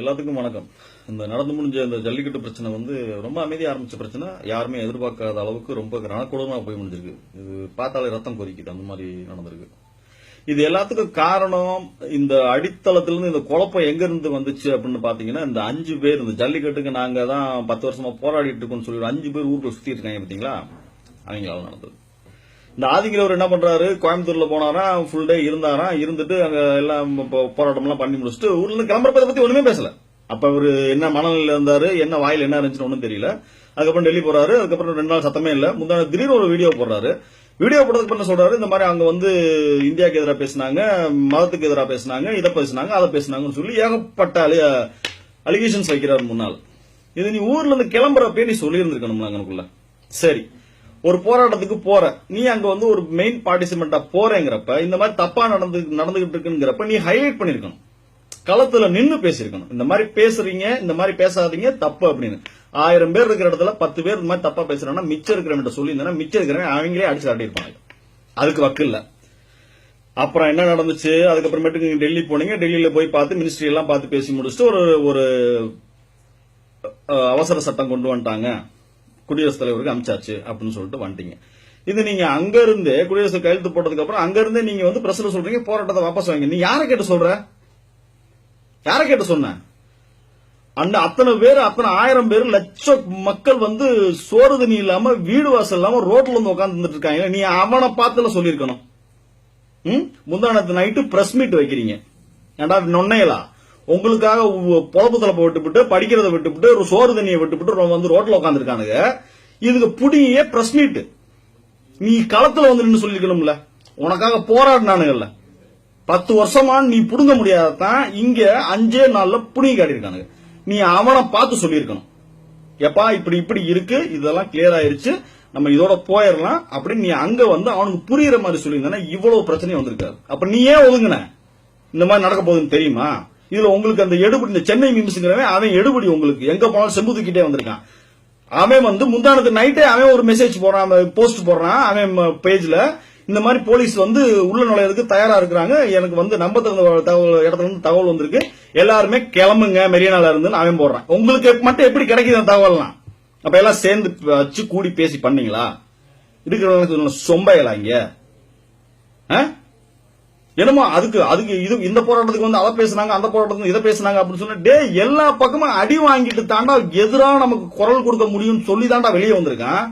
எல்லாத்துக்கும் வணக்கம். இந்த நடந்து முடிஞ்ச இந்த ஜல்லிக்கட்டு பிரச்சனை வந்து ரொம்ப அமைதியாக ஆரம்பிச்ச பிரச்சனை யாருமே எதிர்பார்க்காத அளவுக்கு ரொம்ப ரணக்கொடூரமா போய் முடிஞ்சிருக்கு. இது பார்த்தாலே ரத்தம் கொதிக்குது அந்த மாதிரி நடந்திருக்கு. இது எல்லாத்துக்கும் காரணம் இந்த அடித்தளத்திலிருந்து இந்த குழப்பம் எங்க இருந்து வந்துச்சு அப்படின்னு பாத்தீங்கன்னா இந்த அஞ்சு பேர் இந்த ஜல்லிக்கட்டுக்கு நாங்க தான் பத்து வருஷமா போராடிட்டு இருக்கோம்னு சொல்லி அஞ்சு பேர் ஊருக்குள்ள சுத்திட்டு இருக்காங்க பாத்தீங்களா அவங்களால நடந்தது. இந்த ஆதிக்கிறவர் என்ன பண்றாரு? கோயம்புத்தூர்ல போனாரா? ஃபுல் டே இருந்தாரா? இருந்துட்டு அங்க எல்லாம் போ- போராட்டம் எல்லாம் பண்ணி முடிச்சுட்டு ஊர்ல இருந்து கிளம்புறத பத்தி ஒண்ணுமே பேசல. அப்ப அவரு என்ன மனநிலையில இருந்தாரு? என்ன வாயில் என்ன இருந்துச்சுன்னு ஒன்றும் தெரியல. அதுக்கப்புறம் டெல்லி போறாரு. அதுக்கப்புறம் ரெண்டு நாள் சத்தமே இல்ல. முந்தான திடீர்னு ஒரு வீடியோ போடுறாரு. வீடியோ போடுறதுக்கு என்ன சொல்றாரு? இந்த மாதிரி அங்க வந்து இந்தியாவுக்கு எதிராக பேசினாங்க மதத்துக்கு எதிராக பேசினாங்க இதை பேசினாங்க அதை பேசினாங்கன்னு சொல்லி ஏகப்பட்ட அலிகேஷன்ஸ் வைக்கிறாரு முன்னால் இது நீ ஊர்ல இருந்து கிளம்புறப்பே நீ சொல்லியிருந்திருக்கணும் அங்கனுக்குள்ள. சரி. ஒரு போராட்டத்துக்கு போற. நீ அங்க வந்து ஒரு மெயின் பார்ட்டிசிபெண்டா போறேங்கிறப்ப இந்த மாதிரி தப்பா நடந்து நடந்துகிட்டு இருக்குங்கிறப்ப நீ ஹைலைட் பண்ணிருக்கணும். களத்துல நின்னு பேசியிருக்கணும் இந்த மாதிரி பேசுறீங்க இந்த மாதிரி பேசாதீங்க தப்பு அப்படின்னு. ஆயிரம் பேர் இருக்கிற இடத்துல பத்து பேர் இந்த மாதிரி தப்பா பேசுறாங்கன்னா மிச்சம் இருக்கிறவன் சொல்லி இருந்தா மிச்சம் இருக்கிறவன் அவங்களே அடிச்சு ஆட்டியிருப்பாங்க அதுக்கு வக்கு இல்ல. அப்புறம் என்ன நடந்துச்சு? அதுக்கப்புறமேட்டுக்கு நீங்க டெல்லி போனீங்க. டெல்லியில போய் பார்த்து மினிஸ்ட்ரி எல்லாம் பார்த்து பேசி முடிச்சுட்டு ஒரு ஒரு அவசர சட்டம் கொண்டு வந்துட்டாங்க. குடியரசுத் தலைவருக்கு அமிச்சாச்சு அப்படின்னு சொல்லிட்டு வந்துட்டீங்க. இது நீங்க அங்க இருந்து குடியரசு கையெழுத்து போட்டதுக்கு அப்புறம் அங்க இருந்தே நீங்க வந்து பிரஸ்ல சொல்றீங்க போராட்டத்தை வாபஸ் வாங்க நீ யாரை கேட்டு சொல்ற? யாரை கேட்டு சொன்ன? அந்த அத்தனை பேர் அத்தனை ஆயிரம் பேர் லட்ச மக்கள் வந்து சோறு தண்ணி இல்லாம வீடு வாசல் இல்லாம ரோட்ல வந்து உட்கார்ந்து இருக்காங்க நீ அவனை பார்த்துல சொல்லியிருக்கணும். ம்? முந்தானத்து நைட்டு பிரஸ் மீட் வைக்கிறீங்க. ஏண்டா நொன்னையலா உங்களுக்காக உ- பொழப்பு தலைப்பை விட்டுவிட்டு படிக்கிறத விட்டுவிட்டு ஒரு சோறு தண்ணியை விட்டுவிட்டு வந்து ரோட்ல உட்காந்துருக்கானுங்க இதுக்கு புடியே பிரஸ் மீட் நீ களத்துல வந்து நின்று சொல்லிக்கணும்ல உனக்காக போராடினானுங்கல்ல பத்து வருஷமா நீ புடுங்க முடியாததான் இங்க அஞ்சே நாள்ல புடிங்கி காட்டியிருக்கானுங்க. நீ அவனை பார்த்து சொல்லியிருக்கணும். எப்பா இப்படி இப்படி இருக்கு இதெல்லாம் கிளியர் ஆயிருச்சு. நம்ம இதோட போயிடலாம். அப்படின்னு நீ அங்க வந்து அவனுக்கு புரியுற மாதிரி சொல்லியிருந்தா இவ்வளவு பிரச்சனை வந்திருக்காது. அப்ப நீ ஏன் ஒதுங்கின? இந்த மாதிரி நடக்க போகுதுன்னு தெரியுமா? இதுல உங்களுக்கு அந்த எடுபடி இந்த சென்னை மீம்ஸ்ங்கிறவன் அவன் எடுபடி உங்களுக்கு. எங்க போனாலும் செம்புதுக்கிட்டே வந்திருக்கான். அவன் வந்து முந்தானத்து நைட்டே அவன் ஒரு மெசேஜ் போடுறான் போஸ்ட் போடுறான் அவன் பேஜ்ல இந்த மாதிரி போலீஸ் வந்து உள்ள நுழையறதுக்கு தயாரா இருக்கிறாங்க. எனக்கு வந்து நம்ப தகுந்த தகவல் இடத்துல இருந்து தகவல் வந்திருக்கு. எல்லாருமே கிளம்புங்க மெரியானால இருந்து அவன் போடுறான். உங்களுக்கு மட்டும் எப்படி கிடைக்குது அந்த தகவல்லாம்? அப்ப எல்லாம் சேர்ந்து வச்சு கூடி பேசி பண்ணீங்களா? இருக்கிறவங்களுக்கு சொம்பையலாங்க ஆ? என்னமோ அதுக்கு அதுக்கு இது இந்த போராட்டத்துக்கு வந்து அதை பேசுனாங்க அந்த போராட்டத்துக்கு இதை பேசுனாங்க அப்படின்னு சொன்னா டே எல்லா பக்கமும் அடி வாங்கிட்டு தாண்டா எதிரா நமக்கு குரல் கொடுக்க முடியும்னு சொல்லி தாண்டா வெளியே வந்திருக்கான்.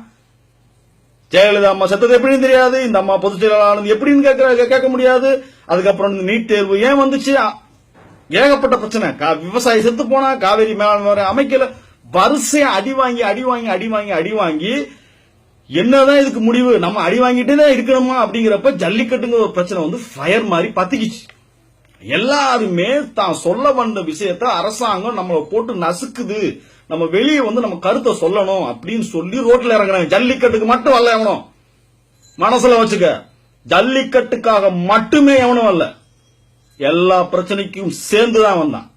ஜெயலலிதா அம்மா செத்தது எப்படின்னு தெரியாது இந்த அம்மா பொதுச் செயலாளர் எப்படின்னு கேட்க கேட்க முடியாது. அதுக்கப்புறம் இந்த நீட் தேர்வு ஏன் வந்துச்சு? ஏகப்பட்ட பிரச்சனை. விவசாயி செத்து போனா காவேரி மேலாண்மை அமைக்கல. வரிசையா அடி வாங்கி அடி வாங்கி அடி வாங்கி அடி வாங்கி என்னதான் இதுக்கு முடிவு? நம்ம அடி வாங்கிட்டே தான் இருக்கணுமா? அப்படிங்கிறப்ப ஜல்லிக்கட்டுங்கிற ஒரு பிரச்சனை வந்து ஃபயர் மாதிரி பத்திக்கிச்சு. எல்லாருமே தான் சொல்ல வந்த விஷயத்த அரசாங்கம் நம்மளை போட்டு நசுக்குது. நம்ம வெளியே வந்து நம்ம கருத்தை சொல்லணும் அப்படின்னு சொல்லி ரோட்ல இறங்குறாங்க. ஜல்லிக்கட்டுக்கு மட்டும் வரல எவனும். மனசுல வச்சுக்க. ஜல்லிக்கட்டுக்காக மட்டுமே எவனும் வரல. எல்லா பிரச்சனைக்கும் சேர்ந்து தான் வந்தான்.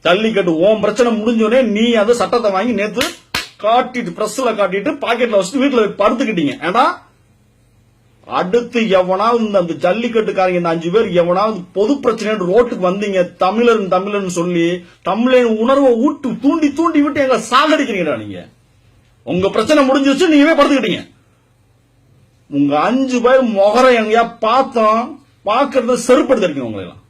ஜல்லிக்கட்டு ஓம் பிரச்சனை முடிஞ்சோடனே நீ அதை சட்டத்தை வாங்கி நேற்று காட்டிட்டு பிரஸ்ல காட்டிட்டு பாக்கெட்ல வச்சுட்டு வீட்டுல படுத்துக்கிட்டீங்க. ஏன்னா அடுத்து எவனாவது இந்த அந்த ஜல்லிக்கட்டுக்காரங்க இந்த அஞ்சு பேர் எவனாவது பொது பிரச்சனை ரோட்டுக்கு வந்தீங்க தமிழன் தமிழன் சொல்லி தமிழன் உணர்வை ஊட்டு தூண்டி தூண்டி விட்டு எங்களை சாகடிக்கிறீங்கடா நீங்க? உங்க பிரச்சனை முடிஞ்சிருச்சு நீங்கவே படுத்துக்கிட்டீங்க. உங்க அஞ்சு பேர் மொகரம் எங்கயா பார்த்தோம் பாக்குறத செருப்படுத்திருக்கீங்க உங்களை எல்லாம்